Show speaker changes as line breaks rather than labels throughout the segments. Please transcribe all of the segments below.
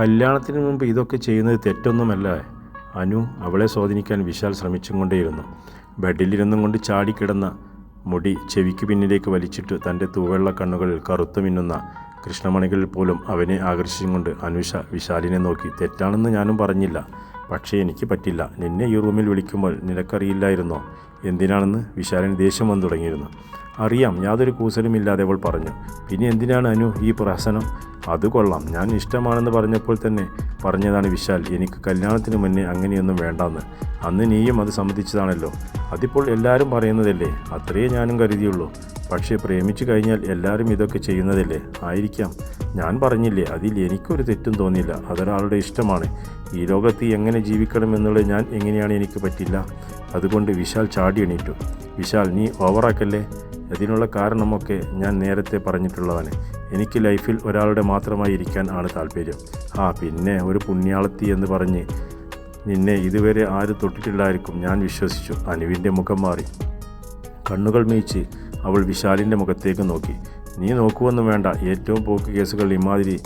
കല്യാണത്തിന് മുമ്പ് ഇതൊക്കെ ചെയ്യുന്നത് തെറ്റൊന്നുമല്ല. അനു അവളെ സ്വാധീനിക്കാൻ വിശാൽ ശ്രമിച്ചും കൊണ്ടേയിരുന്നു. ബെഡിലിരുന്നും കൊണ്ട് ചാടിക്കിടന്ന മുടി ചെവിക്ക് പിന്നിലേക്ക് വലിച്ചിട്ട് തന്റെ തൂവെള്ള കണ്ണുകളിൽ കറുത്തു മിന്നുന്ന കൃഷ്ണമണികളിൽ പോലും അവനെ ആകർഷിച്ചും കൊണ്ട് അനുഷ വിശാലിനെ നോക്കി തെറ്റാണെന്ന് ഞാനും പറഞ്ഞില്ല. പക്ഷേ എനിക്ക് പറ്റില്ല. നിന്നെ ഈ റൂമിൽ വിളിക്കുമ്പോൾ നിനക്കറിയില്ലായിരുന്നോ? എന്തിനാണെന്ന്? വിശാലിന് ദേഷ്യം വന്നു തുടങ്ങിയിരുന്നു. അറിയാം. യാതൊരു കൂസലുമില്ലാതെ അവൾ പറഞ്ഞു. പിന്നെ എന്തിനാണ് അനു ഈ പ്രഹസനം? അത് കൊള്ളാം. ഞാൻ ഇഷ്ടമാണെന്ന് പറഞ്ഞപ്പോൾ തന്നെ പറഞ്ഞതാണ് വിശാൽ എനിക്ക് കല്യാണത്തിന് മുന്നേ അങ്ങനെയൊന്നും വേണ്ടെന്ന്. അന്ന് നീയും അത് സമ്മതിച്ചതാണല്ലോ. അതിപ്പോൾ എല്ലാവരും പറയുന്നതല്ലേ? അത്രയേ ഞാനും കരുതിയുള്ളൂ. പക്ഷേ പ്രേമിച്ചു കഴിഞ്ഞാൽ എല്ലാവരും ഇതൊക്കെ ചെയ്യുന്നതല്ലേ? ആയിരിക്കാം. ഞാൻ പറഞ്ഞില്ലേ അതിൽ എനിക്കൊരു തെറ്റും തോന്നിയില്ല. അതൊരാളുടെ ഇഷ്ടമാണ്. ഈ ലോകത്ത് എങ്ങനെ ജീവിക്കണം എന്നുള്ളത് ഞാൻ എങ്ങനെയാണ് എനിക്ക് പറ്റില്ല. അതുകൊണ്ട് വിശാൽ ചാടി എണീറ്റു. വിശാൽ നീ ഓവറാക്കല്ലേ അതിനുള്ള കാരണമൊക്കെ ഞാൻ നേരത്തെ പറഞ്ഞിട്ടുള്ളതാണ്. എനിക്ക് ലൈഫിൽ ഒരാളുടെ മാത്രമായി ഇരിക്കാൻ ആണ് താല്പര്യം. ആ പിന്നെ ഒരു പുണ്യാളത്തി എന്ന് പറഞ്ഞ് നിന്നെ ഇതുവരെ ആരും തൊട്ടിട്ടില്ലായിരിക്കും ഞാൻ വിശ്വസിച്ചു. അനുവിന്റെ മുഖം മാറി. കണ്ണുകൾ മേയിച്ച് അവൾ വിശാലിന്റെ മുഖത്തേക്ക് നോക്കി. നീ നോക്കുവൊന്നും വേണ്ട. ഏറ്റവും പോക്ക് കേസുകൾ ഇമാതിരി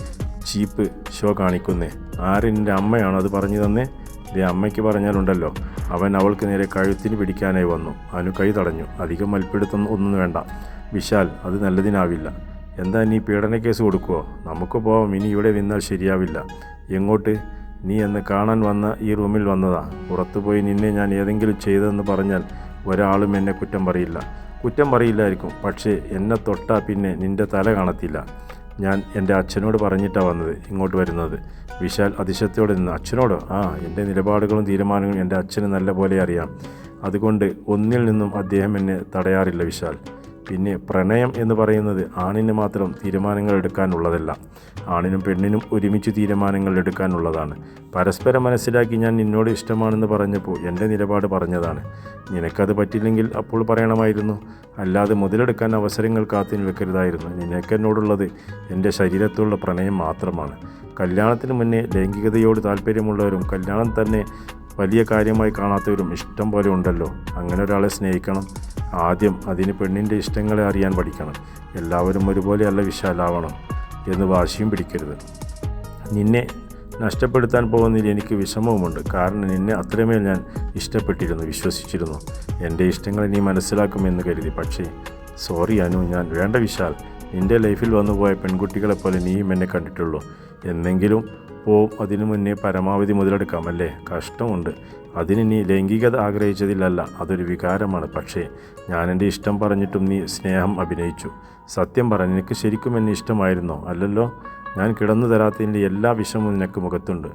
ചീപ്പ് ഷോ കാണിക്കുന്നേ. ആരെ അമ്മയാണോ അത് പറഞ്ഞു തന്നേ? ദേ അമ്മയ്ക്ക് പറഞ്ഞാലുണ്ടല്ലോ അവൻ അവൾക്ക് നേരെ കഴുത്തിന് പിടിക്കാനായി വന്നു. അനു കൈ തടഞ്ഞു. അധികം മൽപ്പിടുത്തൊന്നും ഒന്നും വേണ്ട. വിശാൽ അത് നല്ലതിനാവില്ല. എന്താ നീ പീഡന കേസ് കൊടുക്കുമോ നമുക്ക് പോവാം. ഇനി ഇവിടെ നിന്നാൽ ശരിയാവില്ല. എങ്ങോട്ട്? നീ എന്ന് കാണാൻ വന്ന ഈ റൂമിൽ വന്നതാ. പുറത്തുപോയി നിന്നെ ഞാൻ ഏതെങ്കിലും ചെയ്തതെന്ന് പറഞ്ഞാൽ ഒരാളും എന്നെ കുറ്റം പറയില്ല. കുറ്റം പറയില്ലായിരിക്കും. പക്ഷേ എന്നെ തൊട്ടാ പിന്നെ നിന്റെ തല കാണത്തില്ല. ഞാൻ എന്റെ അച്ഛനോട് പറഞ്ഞിട്ടാണ് വന്നത് ഇങ്ങോട്ട് വരുന്നത്. വിശാൽ അതിശയത്തോടെ നിന്ന്. അച്ഛനോട്? ആ എന്റെ നിലപാടുകളും തീരുമാനങ്ങളും എന്റെ അച്ഛന് നല്ല പോലെ അറിയാം. അതുകൊണ്ട് ഒന്നിൽ നിന്നും അദ്ദേഹം എന്നെ തടയാറില്ല വിശാൽ. പിന്നെ പ്രണയം എന്ന് പറയുന്നത് ആണിന് മാത്രം തീരുമാനങ്ങൾ എടുക്കാനുള്ളതല്ല. ആണിനും പെണ്ണിനും ഒരുമിച്ച് തീരുമാനങ്ങൾ എടുക്കാനുള്ളതാണ്. പരസ്പരം മനസ്സിലാക്കി ഞാൻ നിന്നോട് ഇഷ്ടമാണെന്ന് പറഞ്ഞപ്പോൾ എന്റെ നിലപാട് പറഞ്ഞതാണ്. നിനക്കത് പറ്റില്ലെങ്കിൽ അപ്പോൾ പറയണമായിരുന്നു. അല്ലാതെ മുതലെടുക്കാൻ അവസരങ്ങൾ കാത്തു വെക്കരുതായിരുന്നു. നിനക്കെന്നോടുള്ളത് എന്റെ ശരീരത്തുള്ള പ്രണയം മാത്രമാണ്. കല്യാണത്തിന് മുന്നേ ലൈംഗികതയോട് താല്പര്യമുള്ളവരും കല്യാണം തന്നെ വലിയ കാര്യമായി കാണാത്തവരും ഇഷ്ടം പോലെ ഉണ്ടല്ലോ. അങ്ങനെ ഒരാളെ സ്നേഹിക്കണം. ആദ്യം അതിന് പെണ്ണിന്റെ ഇഷ്ടങ്ങളെ അറിയാൻ പഠിക്കണം. എല്ലാവരും ഒരുപോലെയല്ല വിശാലാവണം എന്ന് വാശിയും പിടിക്കരുത്. നിന്നെ നഷ്ടപ്പെടുത്താൻ പോകുന്നതിൽ എനിക്ക് വിഷമവുമുണ്ട്. കാരണം നിന്നെ അത്രമേൽ ഞാൻ ഇഷ്ടപ്പെട്ടിരുന്നു വിശ്വസിച്ചിരുന്നു. എന്റെ ഇഷ്ടങ്ങളെ നീ മനസ്സിലാക്കുമെന്ന് കരുതി. പക്ഷേ സോറി അനു ഞാൻ വേണ്ട വിശാൽ. നിന്റെ ലൈഫിൽ വന്നുപോയ പെൺകുട്ടികളെപ്പോലെ നീയും എന്നെ കണ്ടിട്ടുള്ളൂ. എന്നെങ്കിലും പോവും അതിനു മുന്നേ പരമാവധി മുതലെടുക്കാം അല്ലേ കഷ്ടമുണ്ട്. അതിന് നീ ലൈംഗികത ആഗ്രഹിച്ചതിലല്ല അതൊരു വികാരമാണ്. പക്ഷേ ഞാൻ എന്റെ ഇഷ്ടം പറഞ്ഞിട്ടും നീ സ്നേഹം അഭിനയിച്ചു. സത്യം പറ നിനക്ക് ശരിക്കും എന്നെ ഇഷ്ടമായിരുന്നോ? അല്ലല്ലോ. ഞാൻ കിടന്നു തരാത്തതിന്റെ എല്ലാ വിഷമവും നിനക്ക് മുഖത്തുണ്ട്.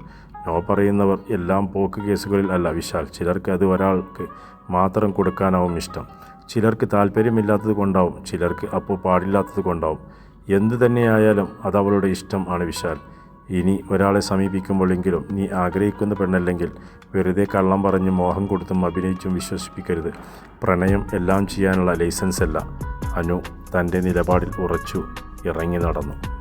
നോ പറയുന്നവർ എല്ലാം പോക്ക് കേസുകളിൽ അല്ല. വിശാൽ ചിലർക്ക് അത് ഒരാൾക്ക് മാത്രം കൊടുക്കാനാവും ഇഷ്ടം. ചിലർക്ക് താല്പര്യമില്ലാത്തത് കൊണ്ടാവും ചിലർക്ക് അപ്പോൾ പാടില്ലാത്തത് കൊണ്ടാവും. എന്തു തന്നെയായാലും അത് അവളുടെ ഇഷ്ടം ആണ് വിശാൽ. ഇനി ഒരാളെ സമീപിക്കുമ്പോഴെങ്കിലും നീ ആഗ്രഹിക്കുന്ന പെണ്ണല്ലെങ്കിൽ വെറുതെ കള്ളം പറഞ്ഞ് മോഹം കൊടുത്തും അഭിനയിച്ചും വിശ്വസിപ്പിക്കരുത്. പ്രണയം എല്ലാം ചെയ്യാനുള്ള ലൈസൻസ് അല്ല അനു തന്റെ നിലപാടിൽ ഉറച്ചു ഇറങ്ങി നടന്നു.